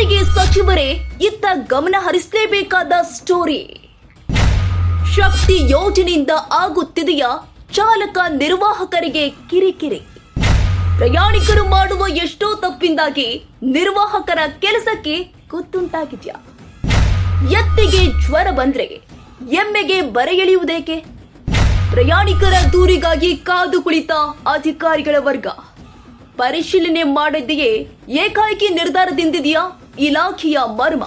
ಸಾರಿಗೆ ಸಚಿವರೇ ಇತ್ತ ಗಮನ ಹರಿಸಲೇಬೇಕಾದ ಸ್ಟೋರಿ ಶಕ್ತಿ ಯೋಜನೆಯಿಂದ ಆಗುತ್ತಿದೆಯಾ? ಚಾಲಕ ನಿರ್ವಾಹಕರಿಗೆ ಕಿರಿಕಿರಿ. ಪ್ರಯಾಣಿಕರು ಮಾಡುವ ಎಷ್ಟೋ ತಪ್ಪಿಂದಾಗಿ ನಿರ್ವಾಹಕರ ಕೆಲಸಕ್ಕೆ ಗೊತ್ತುಂಟಾಗಿದೆಯಾ? ಎತ್ತಿಗೆ ಜ್ವರ ಬಂದ್ರೆ ಎಮ್ಮೆಗೆ ಬರೆ ಎಳೆಯುವುದೇಕೆ? ಪ್ರಯಾಣಿಕರ ದೂರಿಗಾಗಿ ಕಾದು ಕುಳಿತ ಅಧಿಕಾರಿಗಳ ವರ್ಗ. ಪರಿಶೀಲನೆ ಮಾಡಿದೆಯೇ ಏಕಾಏಕಿ ನಿರ್ಧಾರದಿಂದಿದೆಯಾ? ಇಲಾಖೆಯ ಮರ್ಮ.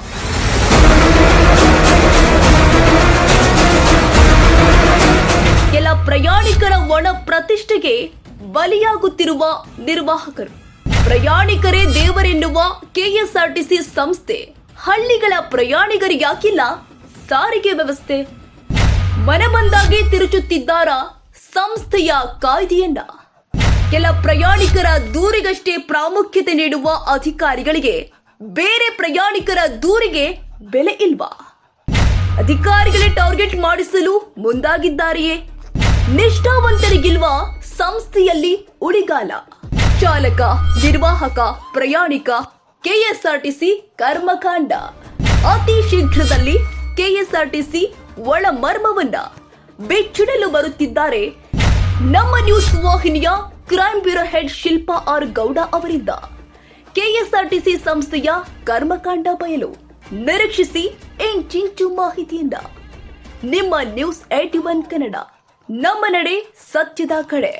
ಕೆಲ ಪ್ರಯಾಣಿಕರ ಒಣ ಪ್ರತಿಷ್ಠೆಗೆ ಬಲಿಯಾಗುತ್ತಿರುವ ನಿರ್ವಾಹಕರು. ಪ್ರಯಾಣಿಕರೇ ದೇವರೆನ್ನುವ ಕೆಎಸ್ಆರ್ಟಿಸಿ ಸಂಸ್ಥೆ ಹಳ್ಳಿಗಳ ಪ್ರಯಾಣಿಕರಿಗಾಕಿಲ್ಲ ಸಾರಿಗೆ ವ್ಯವಸ್ಥೆ. ಮನಮಂದಾಗಿ ತಿರುಚುತ್ತಿದ್ದಾರ ಸಂಸ್ಥೆಯ ಕಾಯ್ದೆಯನ್ನ. ಕೆಲ ಪ್ರಯಾಣಿಕರ ದೂರಿಗಷ್ಟೇ ಪ್ರಾಮುಖ್ಯತೆ ನೀಡುವ ಅಧಿಕಾರಿಗಳಿಗೆ ಬೇರೆ ಪ್ರಯಾಣಿಕರ ದೂರಿಗೆ ಬೆಲೆ ಇಲ್ವಾ? ಅಧಿಕಾರಿಗಳೇ ಟಾರ್ಗೆಟ್ ಮಾಡಿಸಲು ಮುಂದಾಗಿದ್ದಾರೆಯೇ? ನಿಷ್ಠಾವಂತರಿಗಿಲ್ವ ಸಂಸ್ಥೆಯಲ್ಲಿ ಉಳಿಗಾಲ? ಚಾಲಕ, ನಿರ್ವಾಹಕ, ಪ್ರಯಾಣಿಕ, ಕೆಎಸ್ಆರ್ಟಿಸಿ ಕರ್ಮಕಾಂಡ. ಅತಿ ಶೀಘ್ರದಲ್ಲಿ ಕೆಎಸ್ಆರ್ಟಿಸಿ ಒಳ ಮರ್ಮವನ್ನ ಬಿಚ್ಚಿಡಲು ಬರುತ್ತಿದ್ದಾರೆ ನಮ್ಮ ನ್ಯೂಸ್ ವಾಹಿನಿಯ crime bureau head Shilpa R Gowda ಅವರಿಂದ. ಕೆಎಸ್ಆರ್ಟಿಸಿ ಸಂಸ್ಥೆಯ ಕರ್ಮಕಾಂಡ ಬಯಲು ನಿರೀಕ್ಷಿಸಿ ಇಂಚಿಂಚು ಮಾಹಿತಿಯಿಂದ. ನಿಮ್ಮ ನ್ಯೂಸ್ ಏಟಿ ಒನ್ ಕನ್ನಡ, ನಮ್ಮ ನಡೆ ಸತ್ಯದ ಕಡೆ.